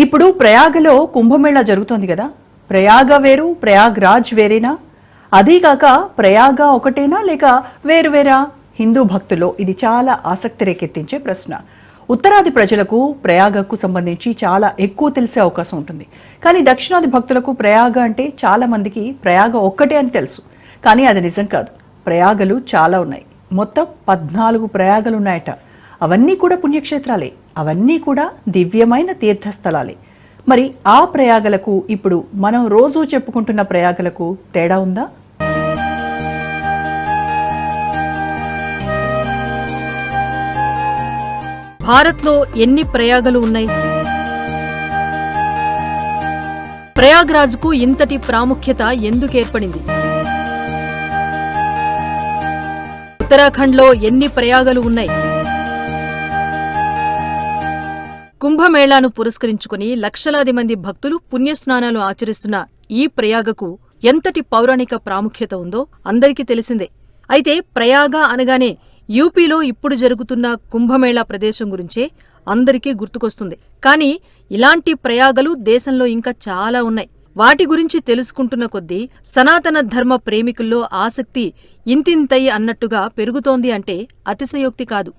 ఇప్పుడు ప్రయాగలో కుంభమేళా జరుగుతోంది కదా. ప్రయాగ వేరు ప్రయాగ్రాజ్ వేరేనా? అదీగాక ప్రయాగ ఒకటేనా లేక వేరు వేరా? హిందూ భక్తుల్లో ఇది చాలా ఆసక్తి రేకెత్తించే ప్రశ్న. ఉత్తరాది ప్రజలకు ప్రయాగకు సంబంధించి చాలా ఎక్కువ తెలిసే అవకాశం ఉంటుంది. కానీ దక్షిణాది భక్తులకు ప్రయాగ అంటే చాలా మందికి ప్రయాగ ఒక్కటే అని తెలుసు. కానీ అది నిజం కాదు. ప్రయాగలు చాలా ఉన్నాయి. మొత్తం పద్నాలుగు ప్రయాగలు ఉన్నాయట. అవన్నీ కూడా పుణ్యక్షేత్రాలే. అవన్నీ కూడా దివ్యమైన తీర్థస్థలాలే. మరి ఆ ప్రయాగలకు ఇప్పుడు మనం రోజూ చెప్పుకుంటున్న ప్రయాగలకు తేడా ఉందా? భారత్లో ఎన్ని ప్రయాగలు ఉన్నాయి? ప్రయాగ్రాజ్కు ఇంతటి ప్రాముఖ్యత ఎందుకు ఏర్పడింది? ఉత్తరాఖండ్లో ఎన్ని ప్రయాగలు ఉన్నాయి? కుంభమేళాను పురస్కరించుకుని లక్షలాది మంది భక్తులు పుణ్యస్నానాలు ఆచరిస్తున్న ఈ ప్రయాగకు ఎంతటి పౌరాణిక ప్రాముఖ్యత ఉందో అందరికీ తెలిసిందే. అయితే ప్రయాగ అనగానే యూపీలో ఇప్పుడు జరుగుతున్న కుంభమేళా ప్రదేశం గురించే అందరికీ గుర్తుకొస్తుంది. కానీ ఇలాంటి ప్రయాగలు దేశంలో ఇంకా చాలా ఉన్నాయి. వాటి గురించి తెలుసుకుంటున్న కొద్దీ సనాతన ధర్మ ప్రేమికుల్లో ఆసక్తి ఇంతింతై అన్నట్టుగా పెరుగుతోంది అంటే అతిశయోక్తి కాదు.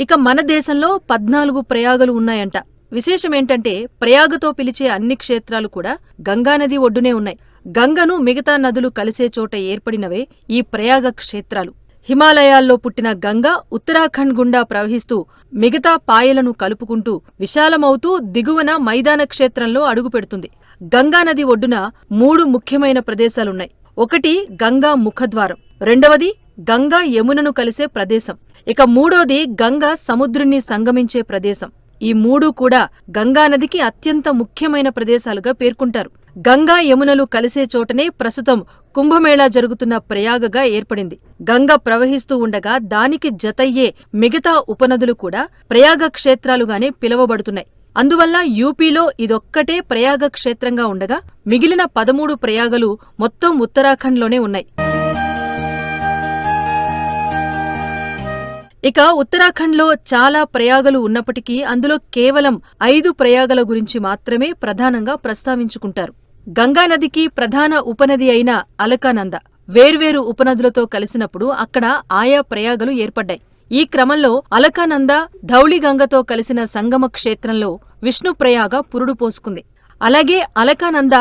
ఇక మన దేశంలో పద్నాలుగు ప్రయాగలు ఉన్నాయంట. విశేషమేంటంటే ప్రయాగతో పిలిచే అన్ని క్షేత్రాలు కూడా గంగానది ఒడ్డునే ఉన్నాయి. గంగను మిగతా నదులు కలిసే చోట ఏర్పడినవే ఈ ప్రయాగ క్షేత్రాలు. హిమాలయాల్లో పుట్టిన గంగ ఉత్తరాఖండ్ గుండా ప్రవహిస్తూ మిగతా పాయలను కలుపుకుంటూ విశాలమవుతూ దిగువన మైదాన క్షేత్రంలో అడుగుపెడుతుంది గంగానది ఒడ్డున మూడు ముఖ్యమైన ప్రదేశాలున్నాయి. ఒకటి గంగా ముఖద్వారం రెండవది గంగా యమునను కలిసే ప్రదేశం. ఇక మూడోది గంగా సముద్రుణ్ణి సంగమించే ప్రదేశం. ఈ మూడు కూడా గంగానదికి అత్యంత ముఖ్యమైన ప్రదేశాలుగా పేర్కొంటారు. గంగా యమునలు కలిసే చోటనే ప్రస్తుతం కుంభమేళా జరుగుతున్న ప్రయాగగా ఏర్పడింది. గంగ ప్రవహిస్తూ ఉండగా దానికి జతయ్యే మిగతా ఉపనదులు కూడా ప్రయాగ క్షేత్రాలుగానే పిలువబడుతున్నాయి. అందువల్ల యూపీలో ఇదొక్కటే ప్రయాగ క్షేత్రంగా ఉండగా మిగిలిన పదమూడు ప్రయాగలు మొత్తం ఉత్తరాఖండ్లోనే ఉన్నాయి. ఇక ఉత్తరాఖండ్లో చాలా ప్రయాగలు ఉన్నప్పటికీ అందులో కేవలం ఐదు ప్రయాగల గురించి మాత్రమే ప్రధానంగా ప్రస్తావించుకుంటారు. గంగానదికి ప్రధాన ఉపనది అయిన అలకానంద. వేర్వేరు ఉపనదులతో కలిసినప్పుడు అక్కడ ఆయా ప్రయాగలు ఏర్పడ్డాయి. ఈ క్రమంలో అలకానంద ధౌళిగంగతో కలిసిన సంగమ క్షేత్రంలో విష్ణుప్రయాగ పురుడు పోసుకుంది. అలాగే అలకానంద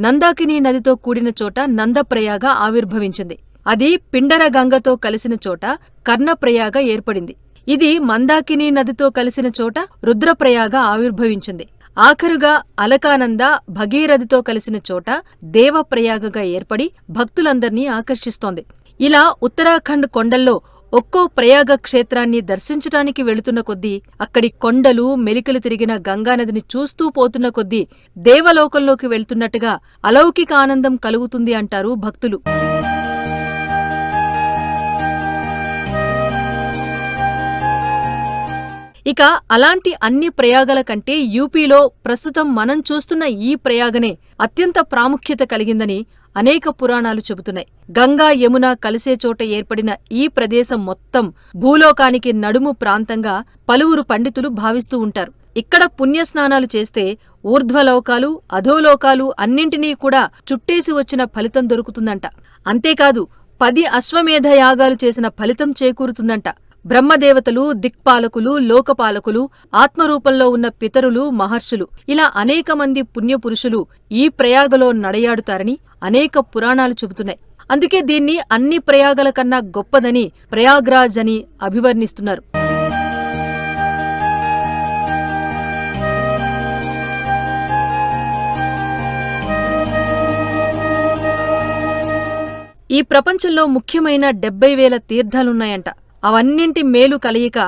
నందాకిని నదితో కూడిన చోట నందప్రయాగ ఆవిర్భవించింది. అది పిండరగంగతో కలిసిన చోట కర్ణప్రయాగ ఏర్పడింది. ఇది మందాకిని నదితో కలిసిన చోట రుద్రప్రయాగ ఆవిర్భవించింది. ఆఖరుగా అలకానంద భగీరథితో కలిసిన చోట దేవప్రయాగగా ఏర్పడి భక్తులందర్నీ ఆకర్షిస్తోంది. ఇలా ఉత్తరాఖండ్ కొండల్లో ఒక్కో ప్రయాగ క్షేత్రాన్ని దర్శించటానికి వెళుతున్న కొద్దీ అక్కడి కొండలు మెలికలు తిరిగిన గంగానదిని చూస్తూ పోతున్న కొద్దీ దేవలోకంలోకి వెళ్తున్నట్టుగా అలౌకిక ఆనందం కలుగుతుంది అంటారు భక్తులు. ఇక అలాంటి అన్ని ప్రయాగల కంటే యూపీలో ప్రస్తుతం మనం చూస్తున్న ఈ ప్రయాగనే అత్యంత ప్రాముఖ్యత కలిగిందని అనేక పురాణాలు చెబుతున్నాయి. గంగా యమున కలిసే చోట ఏర్పడిన ఈ ప్రదేశం మొత్తం భూలోకానికి నడుము ప్రాంతంగా పలువురు పండితులు భావిస్తూ ఉంటారు. ఇక్కడ పుణ్యస్నానాలు చేస్తే ఊర్ధ్వలోకాలు అధోలోకాలు అన్నింటినీ కూడా చుట్టేసి వచ్చిన ఫలితం దొరుకుతుందంట. అంతేకాదు పది అశ్వమేధ యాగాలు చేసిన ఫలితం చేకూరుతుందంట. బ్రహ్మదేవతలు దిక్పాలకులు లోకపాలకులు ఆత్మరూపంలో ఉన్న పితరులు మహర్షులు. ఇలా అనేక మంది పుణ్యపురుషులు ఈ ప్రయాగలో నడయాడుతారని అనేక పురాణాలు చెబుతున్నాయి. అందుకే దీన్ని అన్ని ప్రయాగల కన్నా గొప్పదని ప్రయాగ్రాజ్ అని అభివర్ణిస్తున్నారు. ఈ ప్రపంచంలో ముఖ్యమైన డెబ్బై వేల తీర్థాలున్నాయంట. అవన్నింటి మేలు కలయిక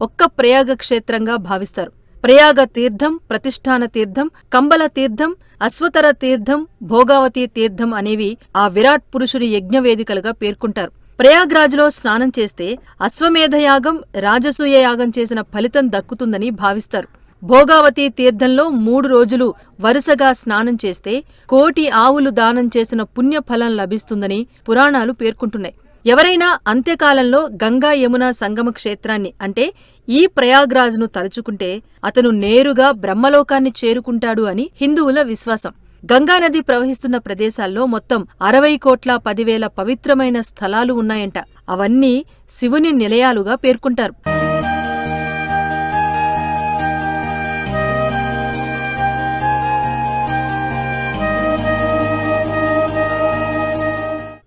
ఒక్క ప్రయాగ క్షేత్రంగా భావిస్తారు. ప్రయాగ తీర్థం ప్రతిష్టాన తీర్థం కంబల తీర్థం అశ్వతర తీర్థం భోగావతి తీర్థం అనేవి ఆ విరాట్ పురుషుని యజ్ఞవేదికలుగా పేర్కొంటారు. ప్రయాగ్రాజ్లో స్నానం చేస్తే అశ్వమేధయాగం రాజసూయ యాగం చేసిన ఫలితం దక్కుతుందని భావిస్తారు. భోగావతి తీర్థంలో మూడు రోజులు వరుసగా స్నానం చేస్తే కోటి ఆవులు దానం చేసిన పుణ్యఫలం లభిస్తుందని పురాణాలు పేర్కొంటున్నాయి. ఎవరైనా అంత్యకాలంలో గంగా యమున సంగమ క్షేత్రాన్ని అంటే ఈ ప్రయాగ్రాజ్ను తలుచుకుంటే అతను నేరుగా బ్రహ్మలోకాన్ని చేరుకుంటాడు అని హిందువుల విశ్వాసం. గంగానది ప్రవహిస్తున్న ప్రదేశాల్లో మొత్తం అరవై కోట్ల పదివేల పవిత్రమైన స్థలాలు ఉన్నాయంట. అవన్నీ శివుని నిలయాలుగా పేర్కొంటారు.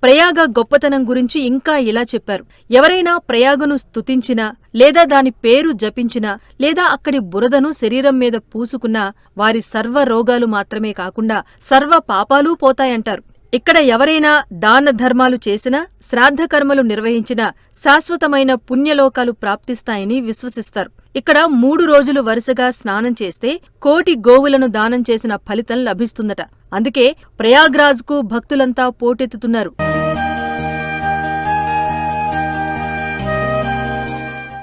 ప్రయాగ గొప్పతనం గురించి ఇంకా ఇలా చెప్పారు. ఎవరైనా ప్రయాగను స్తుతించినా లేదా దాని పేరు జపించినా లేదా అక్కడి బురదను శరీరం మీద పూసుకున్నా వారి సర్వ రోగాలు మాత్రమే కాకుండా సర్వ పాపాలూ పోతాయంటారు. ఇక్కడ ఎవరైనా దాన ధర్మాలు చేసినా శ్రాద్ధకర్మలు నిర్వహించినా శాశ్వతమైన పుణ్యలోకాలు ప్రాప్తిస్తాయని విశ్వసిస్తారు. ఇక్కడ మూడు రోజులు వరుసగా స్నానం చేస్తే కోటి గోవులను దానం చేసిన ఫలితం లభిస్తుందట. అందుకే ప్రయాగ్రాజ్కు భక్తులంతా పోటెత్తుతున్నారు.